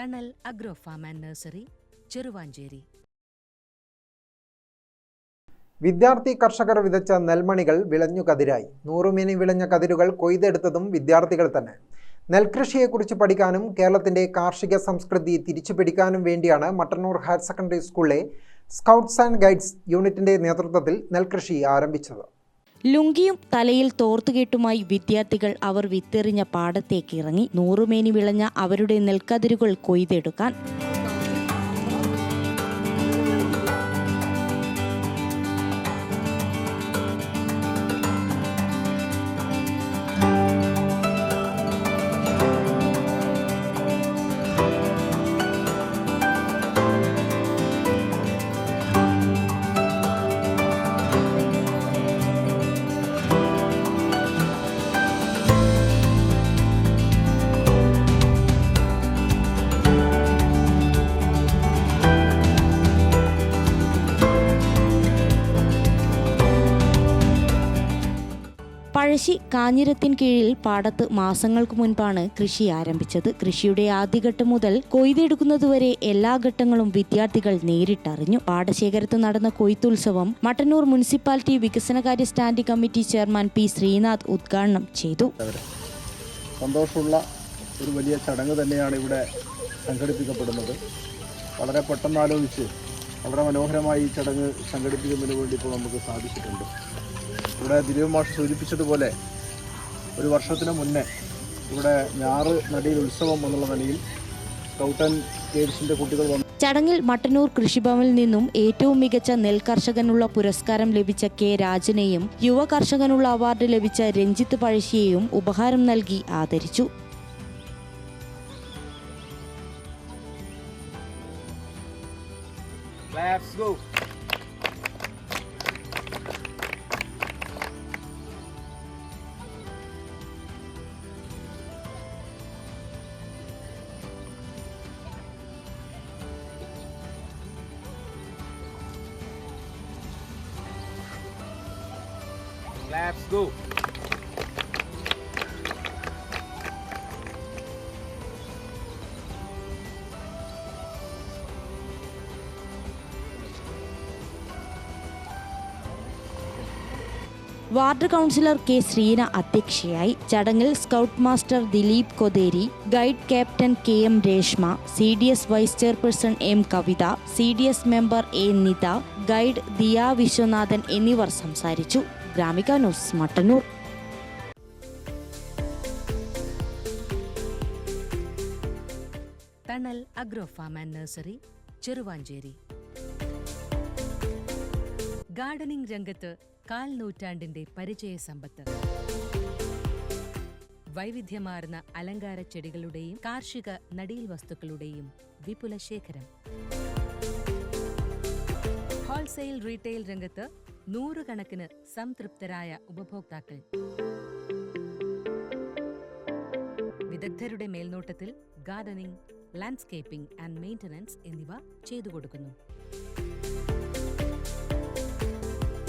Thanal agro farm and nursery Cheruvanchery. വിദ്യാർത്ഥി കർഷകർ വിതച്ച നെൽമണികൾ വിളഞ്ഞു കതിരായി. നൂറുമേനി വിളഞ്ഞ കതിരുകൾ കൊയ്തെടുത്തതും വിദ്യാർത്ഥികൾ തന്നെ. നെൽകൃഷിയെക്കുറിച്ച് പഠിക്കാനും കേരളത്തിന്റെ കാർഷിക സംസ്കൃതി തിരിച്ചുപിടിക്കാനും വേണ്ടിയാണ് മട്ടന്നൂർ ഹയർ സെക്കൻഡറി സ്കൂളിലെ സ്കൗട്ട്സ് ആൻഡ് ഗൈഡ്സ് യൂണിറ്റിന്റെ നേതൃത്വത്തിൽ നെൽകൃഷി ആരംഭിച്ചത്. ലുങ്കിയും തലയിൽ തോർത്തുകെട്ടുമായി വിദ്യാർത്ഥികൾ അവർ വിത്തെറിഞ്ഞ പാടത്തേക്ക് ഇറങ്ങി നൂറുമേനി വിളഞ്ഞ അവരുടെ നെൽക്കതിരുകൾ കൊയ്തെടുക്കാൻ പഴശ്ശി കാഞ്ഞിരത്തിൻ കീഴിൽ പാടത്ത് മാസങ്ങൾക്ക് മുൻപാണ് കൃഷി ആരംഭിച്ചത്. കൃഷിയുടെ ആദ്യഘട്ടം മുതൽ കൊയ്തെടുക്കുന്നതുവരെ എല്ലാ ഘട്ടങ്ങളും വിദ്യാർത്ഥികൾ നേരിട്ടറിഞ്ഞു. പാടശേഖരത്ത് നടന്ന കൊയ്ത്തുത്സവം മട്ടന്നൂർ മുനിസിപ്പാലിറ്റി വികസനകാര്യ standing committee chairman P Sreenath ഉദ്ഘാടനം ചെയ്തു. സന്തോഷമുള്ള ഒരു വലിയ ചടങ്ങ് തന്നെയാണ് ഇവിടെ സംഘടിപ്പിക്കപ്പെടുന്നത്. വളരെ പെട്ടെന്ന് ആലോചിച്ച് വളരെ മനോഹരമായി ഈ ചടങ്ങ് സംഘടിപ്പിക്കുന്നതിന് വേണ്ടി ഇപ്പോൾ നമുക്ക് സാധിച്ചിട്ടുണ്ട്. ഇവിടെ ദിലീപ് മാഷ് സൂചിപ്പിച്ചതുപോലെ ഒരു വർഷത്തിന് മുന്നേ ഇവിടെ ഞാറ് നടിയിൽ ഉത്സവം എന്നുള്ള നിലയിൽ സ്കൗട്ട് ആൻഡ് ഗൈഡ്സിന്റെ കുട്ടികൾ വന്നു. ചടങ്ങിൽ മട്ടന്നൂർ കൃഷിഭവനിൽ നിന്നും ഏറ്റവും മികച്ച നെൽകർഷകനുള്ള പുരസ്കാരം ലഭിച്ച കെ രാജനെയും യുവ കർഷകനുള്ള അവാർഡ് ലഭിച്ച രഞ്ജിത്ത് പഴശ്ശിയെയും ഉപഹാരം നൽകി ആദരിച്ചു. വാർഡ് കൗൺസിലർ കെ ശ്രീന അധ്യക്ഷയായി ചടങ്ങിൽ scout master Dileep Kotheri guide captain K M Reshma C D S vice chairperson M Kavitha C D S member A Nitha guide Diya Viswanathan എന്നിവർ സംസാരിച്ചു. Gramika news Mattannur. Thanal agro farm and nursery Cheruvanchery. Gardening രംഗത്ത് കാൽ നൂറ്റാണ്ടിന്റെ പരിചയ സമ്പത്ത്. വൈവിധ്യമാർന്ന അലങ്കാര ചെടികളുടെയും കാർഷിക നടീൽ വസ്തുക്കളുടെയും വിപുല ശേഖരം ഹോൾസെയിൽ റീറ്റെയിൽ രംഗത്ത് നൂറുകണക്കിന് സംതൃപ്തരായ ഉപഭോക്താക്കൾ. വിദഗ്ധരുടെ മേൽനോട്ടത്തിൽ ഗാർഡനിംഗ് ലാൻഡ്സ്കേപ്പിംഗ് ആൻഡ് മെയിന്റനൻസ് എന്നിവ ചെയ്തു കൊടുക്കുന്നു